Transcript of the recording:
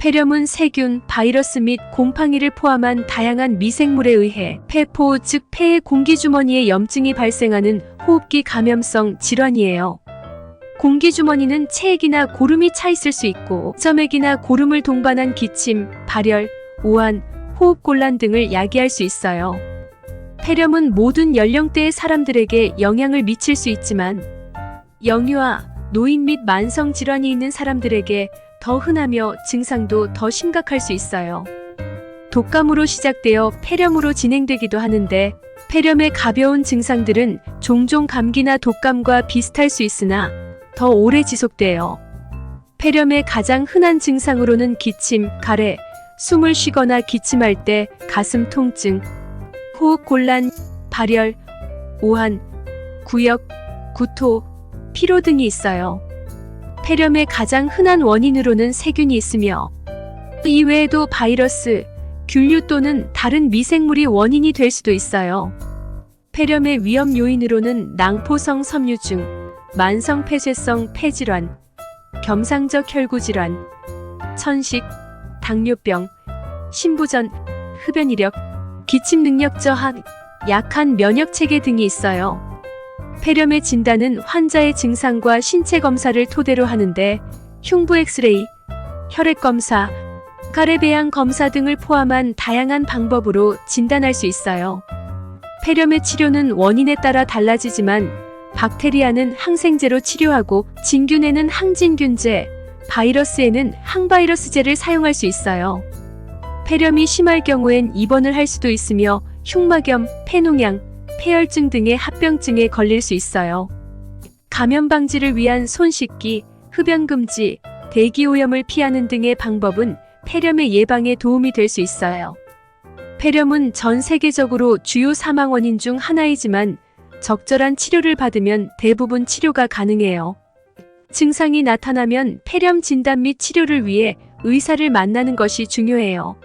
폐렴은 세균, 바이러스 및 곰팡이를 포함한 다양한 미생물에 의해 폐포, 즉 폐의 공기주머니에 염증이 발생하는 호흡기 감염성 질환이에요. 공기주머니는 체액이나 고름이 차 있을 수 있고 점액이나 고름을 동반한 기침, 발열, 오한, 호흡곤란 등을 야기할 수 있어요. 폐렴은 모든 연령대의 사람들에게 영향을 미칠 수 있지만 영유아, 노인 및 만성 질환이 있는 사람들에게 더 흔하며 증상도 더 심각할 수 있어요. 독감으로 시작되어 폐렴으로 진행되기도 하는데 폐렴의 가벼운 증상들은 종종 감기나 독감과 비슷할 수 있으나 더 오래 지속돼요. 폐렴의 가장 흔한 증상으로는 기침, 가래, 숨을 쉬거나 기침할 때 가슴 통증, 호흡 곤란, 발열, 오한, 구역, 구토, 피로 등이 있어요. 폐렴의 가장 흔한 원인으로는 세균이 있으며 이외에도 바이러스, 균류 또는 다른 미생물이 원인이 될 수도 있어요. 폐렴의 위험 요인으로는 낭포성 섬유증, 만성 폐쇄성 폐질환, 겸상적 혈구질환, 천식, 당뇨병, 신부전, 흡연 이력, 기침 능력 저하, 약한 면역 체계 등이 있어요. 폐렴의 진단은 환자의 증상과 신체 검사를 토대로 하는데 흉부 엑스레이, 혈액 검사, 가래배양 검사 등을 포함한 다양한 방법으로 진단할 수 있어요. 폐렴의 치료는 원인에 따라 달라지지만 박테리아는 항생제로 치료하고 진균에는 항진균제, 바이러스에는 항바이러스제를 사용할 수 있어요. 폐렴이 심할 경우엔 입원을 할 수도 있으며 흉막염, 폐농양, 폐혈증 등의 합병증에 걸릴 수 있어요. 감염 방지를 위한 손 씻기, 흡연 금지, 대기 오염을 피하는 등의 방법은 폐렴의 예방에 도움이 될 수 있어요. 폐렴은 전 세계적으로 주요 사망 원인 중 하나이지만 적절한 치료를 받으면 대부분 치료가 가능해요. 증상이 나타나면 폐렴 진단 및 치료를 위해 의사를 만나는 것이 중요해요.